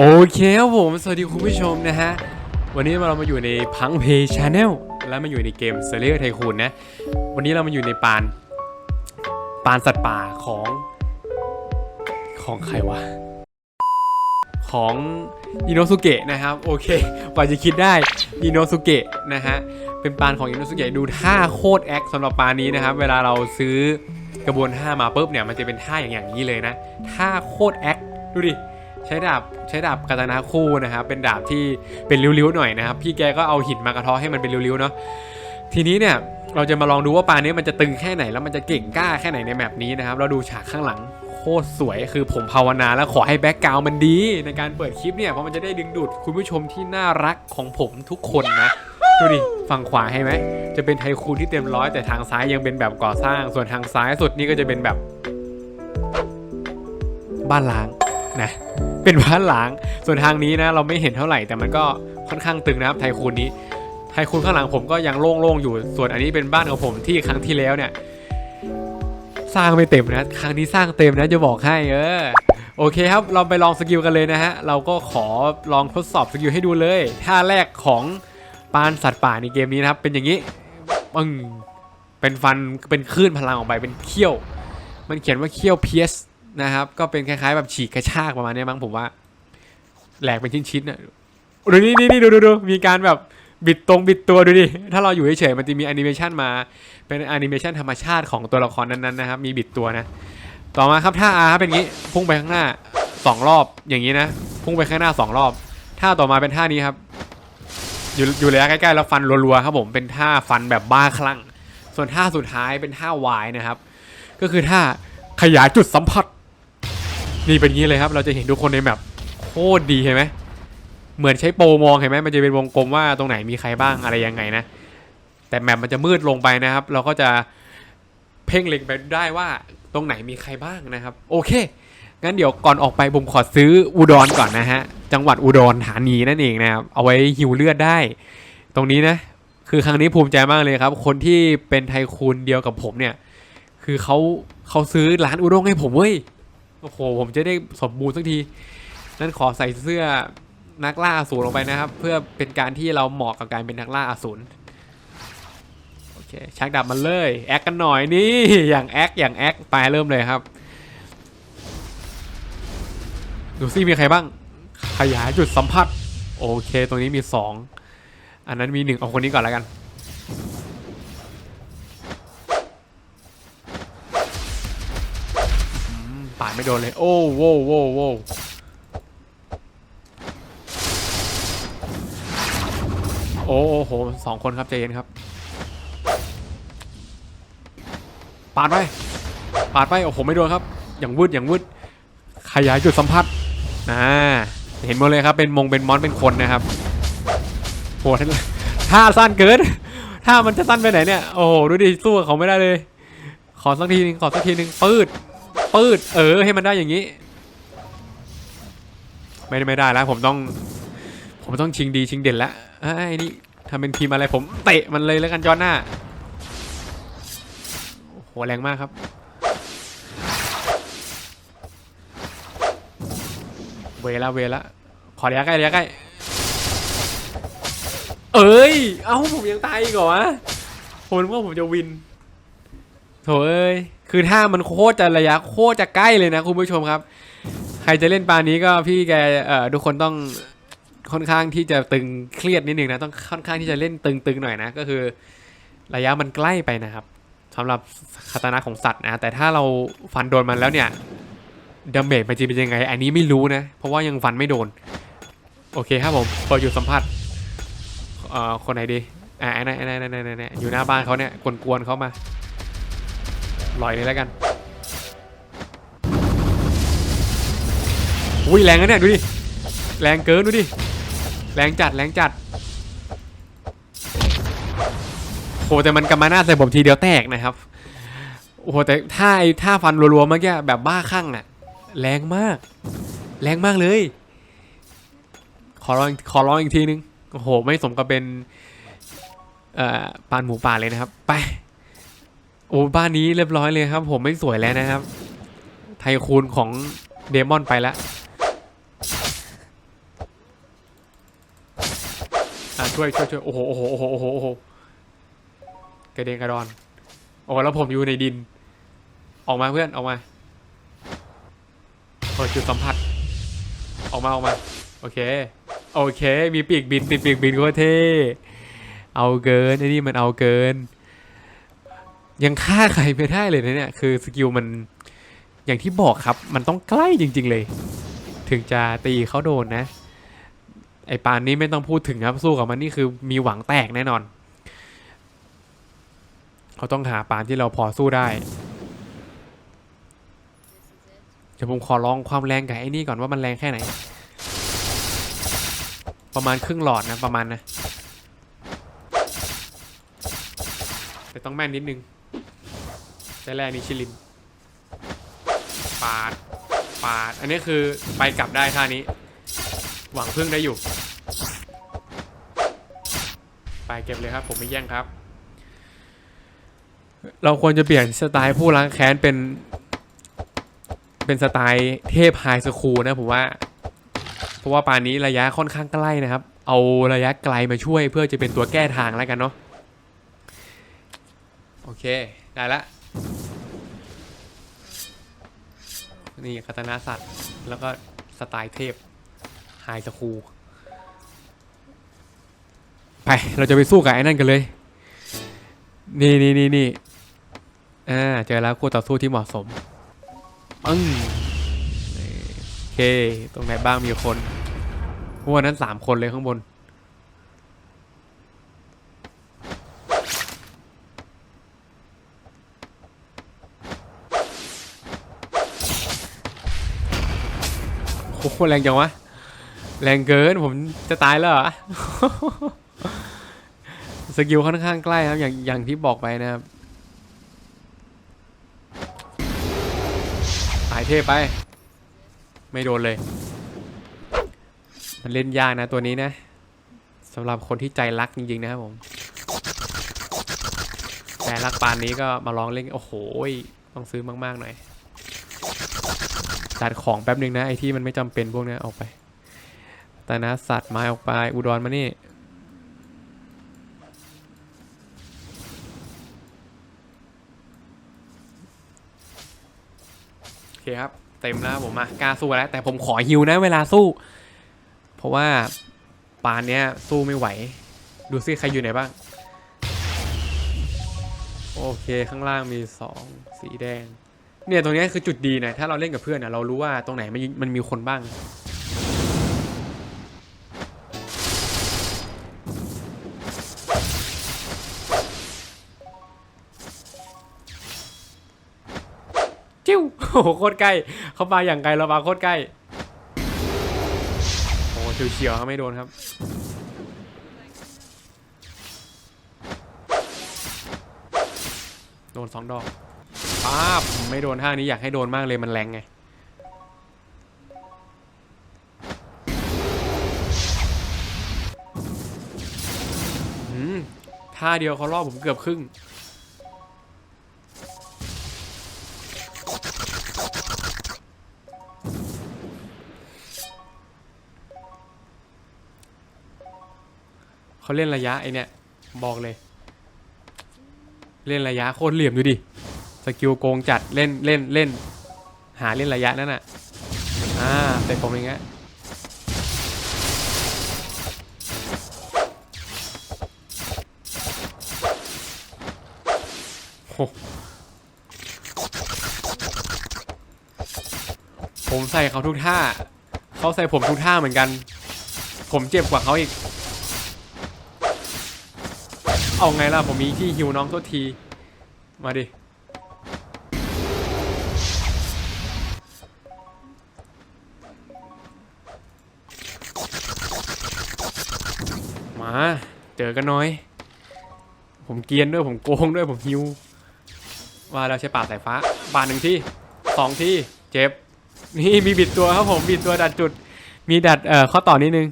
โอเคครับผม สวัสดีคุณผู้ชมนะฮะ วันนี้เรามาอยู่ในพังเพย์ชาแนลและมาอยู่ในเกมเซเรียไทคูนนะ วันนี้เรามาอยู่ในปาน ปานสัตว์ป่าของ ของใครวะ ของอินโนสุเกะนะครับ โอเคกว่าจะคิดได้อินโนสุเกะนะฮะ เป็นปานของอินโนสุเกะดูท่าโคตรแอคสำหรับปานนี้นะครับ เวลาเราซื้อกระบวนท่ามาปุ๊บเนี่ย มันจะเป็นท่าอย่างอย่างนี้เลยนะ ท่าโคตรแอคดูดิ ใช้ดาบใช้ดาบกาตานาคู่นะครับเป็นดาบที่เป็นริ้วๆหน่อยนะครับ พี่แกก็เอาหินมากระทาะให้มันเป็นริ้วๆเนาะทีนี้เนี่ยเราจะมาลองดูว่าปลาเนี้ยมันจะตึงแค่ไหนแล้วมันจะเก่งกล้าแค่ไหนในแมปนี้นะครับ เราดูฉากข้างหลังโคตรสวยคือผมภาวนาแล้วขอให้แบ็กกราวมันดี ในการเปิดคลิปเนี่ยเพราะมันจะได้ดึงดูดคุณผู้ชมที่น่ารักของผมทุกคนนะดูดิฝั่งขวาให้ไหมจะเป็นไทคูนที่เต็มร้อยแต่ทางซ้ายยังเป็นแบบก่อสร้าง ส่วนทางซ้ายสุดนี่ก็จะเป็นแบบ บ้านล้างนะ เป็นบ้านล้างส่วนทางนี้นะเราไม่เห็นเท่าไหร่แต่มันก็ค่อนข้างตึงนะครับไทคูนนี้ ไทคูนข้างหลังผมก็ยังโล่งๆอยู่ ส่วนอันนี้เป็นบ้านของผมที่ครั้งที่แล้วเนี่ยสร้างไม่เต็มนะ ครั้งนี้สร้างเต็มนะจะบอกให้เออโอเคครับ เราไปลองสกิลกันเลยนะฮะ เราก็ขอลองทดสอบสกิลให้ดูเลยท่าแรกของปานสัตว์ป่าในเกมนี้นะครับ เป็นอย่างนี้ปึ้งเป็นฟันเป็นคลื่นพลังออกไปเป็นเขี้ยว มันเขียนว่าเขี้ยวเพียส นะครับ ก็เป็นคล้ายๆแบบฉีกกระชากประมาณนี้มั้งผมว่า แหลกเป็นชิ้นๆนะดูนี่นี่นี่ดูดูดูมีการแบบบิดตรงบิดตัวดูดิ ถ้าเราอยู่เฉยๆมันจะมีแอนิเมชันมา เป็นแอนิเมชันธรรมชาติของตัวละครนั้นๆนะครับ มีบิดตัวนะ ต่อมาครับท่า R เป็นงี้ พุ่งไปข้างหน้าสองรอบ อย่างนี้นะ พุ่งไปข้างหน้าสองรอบ ท่าต่อมาเป็นท่านี้ครับ อยู่อยู่ระยะใกล้ๆแล้วฟันรัวๆครับผม เป็นท่าฟันแบบบ้าคลั่ง ส่วนท่าสุดท้ายเป็นท่าวายนะครับ ก็คือท่าขยายจุดสัมผัส นี่เป็นอย่างนี้เลยครับ เราจะเห็นทุกคนในแบบโคตรดีเห็นไหมเหมือนใช้โปรมองเห็นไหมมันจะเป็นวงกลมว่าตรงไหนมีใครบ้างอะไรยังไงนะ แต่แมปมันจะมืดลงไปนะครับ เราก็จะเพ่งเล็งไปได้ว่าตรงไหนมีใครบ้างนะครับ โอเค งั้นเดี๋ยวก่อนออกไปผมขอซื้ออุดรก่อนนะฮะ จังหวัดอุดรธานีนั่นเองนะครับ เอาไว้หิวเลือดได้ ตรงนี้นะ คือครั้งนี้ภูมิใจมากเลยครับ คนที่เป็นไทคูนเดียวกับผมเนี่ย คือเขาเขาซื้อร้านอุด้งให้ผมเว้ย โอ้โหผมจะได้สมบูรณ์สักที นั่นขอใส่เสื้อนักล่าอสูรลงไปนะครับ เพื่อเป็นการที่เราเหมาะกับการเป็นนักล่าอสูรโอเคชักดาบมันเลยแอคกันหน่อยนี่อย่างแอคอย่างแอคไปเริ่มเลยครับดูซิมีใครบ้าง ขยายจุดสัมผัส โอเค ตรงนี้มีสองอันนั้นมีหนึ่งเอาคนนี้ก่อนแล้วกัน โดนเลย โอ้โว้โว้โว้โอ้โหสองคนครับใจเย็นครับ ปาดไป ปาดไป โอ้โห ไม่โดนครับ อย่างวืดอย่างวืดขยายจุดสัมผัสนะเห็นหมดเลยครับ เป็นมง เป็นมอนเป็นคนนะครับโหท่านท่าสั้นเกิน ท่ามันจะสั้นไปไหนเนี่ย โอ้โห ดูดิ สู้กับเขาไม่ได้เลย ขอสักทีนึง ขอสักทีนึงปืด ปืดเออให้มันได้อย่างนี้ ไม่ได้ไม่ได้แล้ว ผมต้อง ผมต้องชิงดีชิงเด่นแล้วไอ้นี่ทำเป็นทีมอะไรผมเตะมันเลยแล้วกันจอนหน้าโอ้โหแรงมากครับเวละเวละขอระยะใกล้ระยะใกล้เอ้ย เอ้าผมยังตายอีกเหรอวะผมนึกว่าผมจะวินโถเอ้ย คือถ้ามันโคตรจะระยะโคตรจะใกล้เลยนะคุณผู้ชมครับ ใครจะเล่นปานี้ก็พี่แกเอ่อทุกคนต้องค่อนข้างที่จะตึงเครียดนิดนึงนะต้องค่อนข้างที่จะเล่นตึงๆหน่อยนะก็คือระยะมันใกล้ไปนะครับสำหรับคาตานะของสัตว์นะแต่ถ้าเราฟันโดนมันแล้วเนี่ยดาเมจมันจะเป็นยังไง อันนี้ไม่รู้นะ เพราะว่ายังฟันไม่โดน โอเคครับผมเปิดอยู่สัมผัสเอ่อคนไหนดีอ่าไอ้นั่นไอ้นั่นไอ้นั่นไอ้นั่นอยู่หน้าบ้านเขาเนี่ยกวนๆเขามา ลอยเลยแล้วกันอุ้ยแรงนะเนี่ยดูดิแรงเกินดูดิแรงจัดแรงจัดโหแต่มันกำมาหน้าใส่ผมทีเดียวแตกนะครับโอ้โหแต่ท่าไอ้ท่าฟันรัวๆเมื่อกี้แบบบ้าคลั่งอะแรงมาก แรงมากเลย ขอร้องขอร้องอีกทีนึงโอ้โหไม่สมกับเป็นเอ่อปานหมูป่าเลยนะครับ ไป โอ้บ้านนี้เรียบร้อยเลยครับ ผมไม่สวยแล้วนะครับ ไทคูนของเดมอนไปแล้วช่วยช่วยช่วยโอ้โหโอ้โหโอ้โหโอ้โหโอ้โหกระเด็นกระดอนโอ้แล้วผมอยู่ในดิน ออกมาเพื่อนออกมาเปิดจุดสัมผัส ออกมาออกมา โอเค โอเค มีปีกบินติดปีกบินก็เท่เอาเกินไอ้นี่มันเอาเกิน ยังฆ่าใครไม่ได้เลยนะเนี่ย คือสกิลมันอย่างที่บอกครับ มันต้องใกล้จริง ๆเลย ถึงจะตีเขาโดนนะ ไอปานนี้ไม่ต้องพูดถึงครับ สู้กับมันนี่คือมีหวังแตกแน่นอน เขาต้องหาปานที่เราพอสู้ได้เดี๋ยวผมขอลองความแรงกับไอ้นี่ก่อนว่ามันแรงแค่ไหน ประมาณครึ่งหลอดนะประมาณนะแต่ต้องแม่นนิดนึง ช้แรงนิชิลินปาดปาด อันนี้คือไปกลับได้ท่านี้ หวังพึ่งได้อยู่ ไปเก็บเลยครับ ผมไม่แย่งครับ เราควรจะเปลี่ยนสไตล์ผู้ล้างแค้นเป็น เป็นสไตล์เทพไฮสคูลนะผมว่า เพราะว่าป่านนี้ระยะค่อนข้างใกล้นะครับ เอาระยะไกลมาช่วยเพื่อจะเป็นตัวแก้ทางแล้วกันเนาะ โอเค ได้ละ นี่คาตนาสัตว์ แล้วก็สไตล์เทพไฮสคูลไป เราจะไปสู้กับไอ้นั่นกันเลย นี่นี่นี่นี่อ่า เจอแล้วคู่ต่อสู้ที่เหมาะสมปึ้งโอเค ตรงไหนบ้างมีคนพวกนั้นสามคนเลยข้างบน อ้โหแรงจังวะ แรงเกินผมจะตายแล้วสกิลค่อนข้างใกล้ครับอย่างอย่างที่บอกไปนะครับสายเทพไป ไม่โดนเลย มันเล่นยากนะตัวนี้นะสำหรับคนที่ใจรักจริงๆนะครับผมใจรักปานนี้ก็มาลองเล่นโอ้โหต้องซื้อมากๆหน่อย จัดของแป๊บนึงนะไอที่มันไม่จำเป็นพวกนี้ออกไป แต่นะสัตว์ไม้ออกไป อุดรมานี่โอเคครับ เต็มแล้วผมมากล้าสู้แล้ว แต่ผมขอฮิวนะเวลาสู้ เพราะว่าปานเนี้ยสู้ไม่ไหว ดูซิใครอยู่ไหนบ้าง โอเคข้างล่างมีสองสีแดง เนี่ยตรงนี้คือจุดดีนะถ้าเราเล่นกับเพื่อนนะเรารู้ว่าตรงไหนมันมันมีคนบ้าง จิ้วโอ้โหโคตรใกล้ เขามาอย่างไกลเรามาโคตรใกล้ โอ้เฉียวๆครับไม่โดนครับโดนสองดอก ป้าบไม่โดนท่านี้อยากให้โดนมากเลยมันแรงไงอืมท่าเดียวเขารอผมเกือบครึ่ง เขาเล่นระยะไอเนี่ย บอกเลย เล่นระยะโคตรเหลี่ยมดูดิ กิลโกงจัดเล่นเล่นเล่น หาเล่นระยะนั่นน่ะอ่าแต่ผมอย่างเงี้ยผมใส่เขาทุกท่า เขาใส่ผมทุกท่าเหมือนกัน ผมเจ็บกว่าเขาอีก เอาไงล่ะ ผมมีที่ฮิวน้องโทษที มาดิ มาเจอกันหน้อย ผมเกียนด้วยผมโกงด้วยผมฮิวว่าแล้วใช้ป่าสายฟ้าบาทหนึ่งที่สองที่เจ็บ นี่มีบิดตัวครับผมบิดตัวดัดจุด มีดัดเอ่อข้อต่อนิดนึง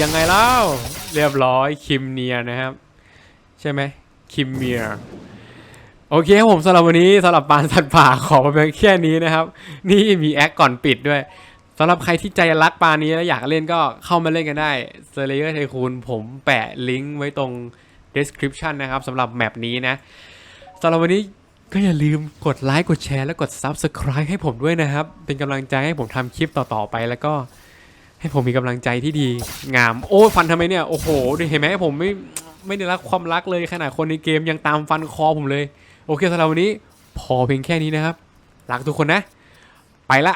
ยังไงเล่าเรียบร้อยคิมเนียนะครับ ใช่ไหมคิมเมียโอเคครับผมสำหรับวันนี้สำหรับปานสัตว์ป่าขอมาเพียงแค่นี้นะครับ นี่มีแอคก่อนปิดด้วย สำหรับใครที่ใจรักปานี้แล้วอยากเล่นก็เข้ามาเล่นกันได้ s l a y e r Tycoon ผมแปะลิงก์ไว้ตรง description นะครับสำหรับแมปนี้นะสำหรับวันนี้ก็อย่าลืมกดไลค์กดแชร์และกด subscribe ให้ผมด้วยนะครับ เป็นกำลังใจให้ผมทำคลิปต่อๆไปแล้วก็ให้ผมมีกำลังใจที่ดีงาม โอ้ฟันทำไมเนี่ย โอ้โหดูเห็นไหมผมไม่ไม่ได้รักความรักเลยขนาดคนในเกมยังตามฟันคอผมเลย โอเคสำหรับวันนี้ พอเพียงแค่นี้นะครับ รักทุกคนนะ ไปละ